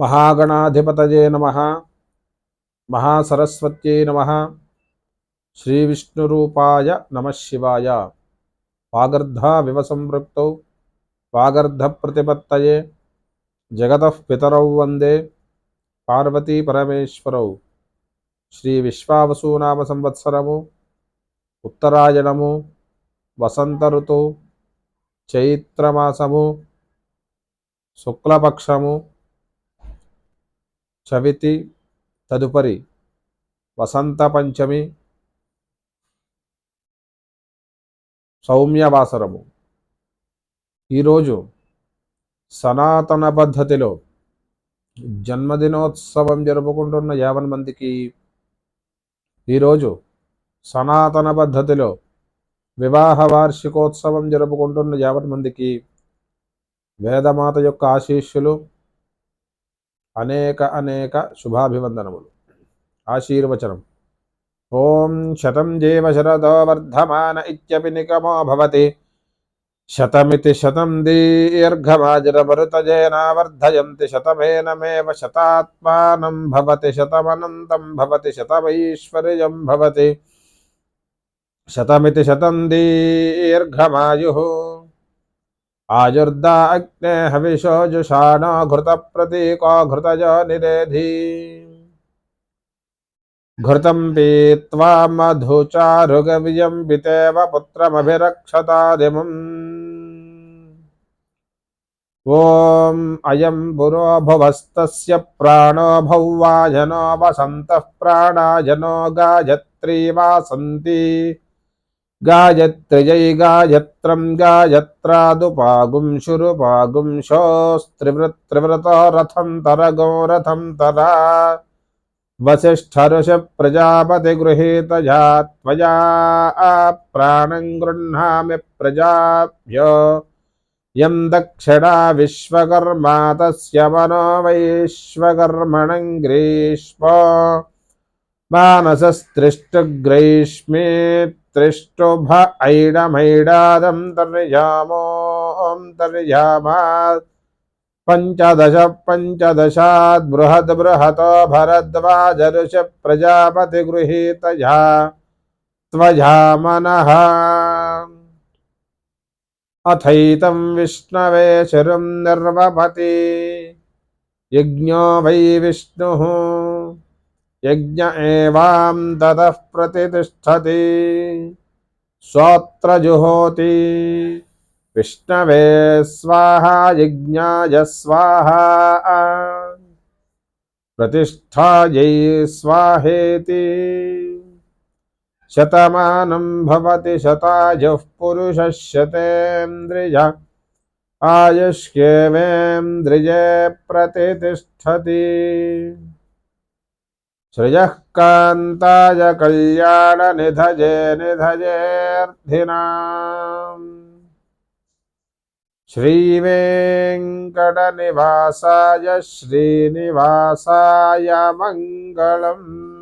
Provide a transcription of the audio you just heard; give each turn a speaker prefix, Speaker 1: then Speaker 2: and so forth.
Speaker 1: మహాగణాధిపతయే నమ. మహాసరస్వత్యై నమ. శ్రీవిష్ణురూపాయ నమ శివాయ. వాగర్ధావివ సంపృక్తౌ వాగర్ధప్రతిపత్తయే. జగతః పితరౌ వందే. పార్వతీ పరమేశ్వరౌ. శ్రీ విశ్వావసూనామ సంవత్సరము ఉత్తరాయణము. వసంత ఋతు చైత్రమాసము. శుక్లపక్షము. చవితి తదుపరి వసంత పంచమి సౌమ్యవాసరము ఈరోజు సనాతన పద్ధతిలో జన్మదినోత్సవం జరుపుకుంటున్న యావన్ మందికి ఈరోజు సనాతన పద్ధతిలో వివాహ వార్షికోత్సవం జరుపుకుంటున్న యావన్ మందికి వేదమాత యొక్క ఆశీస్సులు అనేక అనేక శుభాభివందనములు ఆశీర్వచనం ఓం శతం జీవ శరదో వర్ధమాన ఇత్యపి నికమో భవతి శతమితి శతం దీర్ఘమాజరమరుతజేన వర్ధయంతి శతమేనమేవ శతాత్మానం భవతి శతమనంతం భవతి శతమైశ్వర్యం భవతి శతమితి శతం దీర్ఘమాయుః ఆయుర్దా అగ్నే హవిషో జుషాణో ఘృత ప్రతీకో ఘృతజో నిరేధి ఘృతం పీత్వా మధుచారుగవియం పితేవ పుత్రమభిరక్షతాదిమం. ఓం అయం పురో భువస్తస్య ప్రాణో భౌవాజనో వసంతః ప్రాణాజనో గాయత్రీ వాసంతి. గాయత్ర్యై గాయత్రం గాయత్రాదుపాగుం శురుపాగుం శోస్త్రివృత్రివ్రతో రథం తరగో రథం తరా వసిష్ఠరుష ప్రజాపతి గృహీతజా త్వయా ప్రాణం గృహ్ణామి ప్రజాభ్యో. యం దక్షిణా విశ్వకర్మా मानसस्त्रिष्टग्रैष्मे त्रिष्टोभ ऐडमैडादं तर्यामों तर्यामात् पञ्चदश पञ्चदशाद् बृहद् बृहतो भरद्वाजरुष प्रजापतिगृहीतया त्वया मनः। अथैतं विष्णवे शिरुं निर्वपति। यज्ञो वै विष्णुः। యజ్ఞ ఏవాం తతః ప్రతిష్టతి. శ్రోత్రజుహోతి విష్ణవే స్వాహ యజ్ఞాయ స్వాహ. ప్రతిష్టాయై స్వాహేతి. శతమానం భవతి శతాయుః పురుష శతేంద్రియ ఆయుష్యేవేంద్రియే ప్రతిష్టతి. प्रतितिष्ठति श्रियः कान्ताय कल्याणनिधये निधयेऽर्थिनाम् श्रीवेङ्कटनिवासाय श्रीनिवासाय मङ्गलम्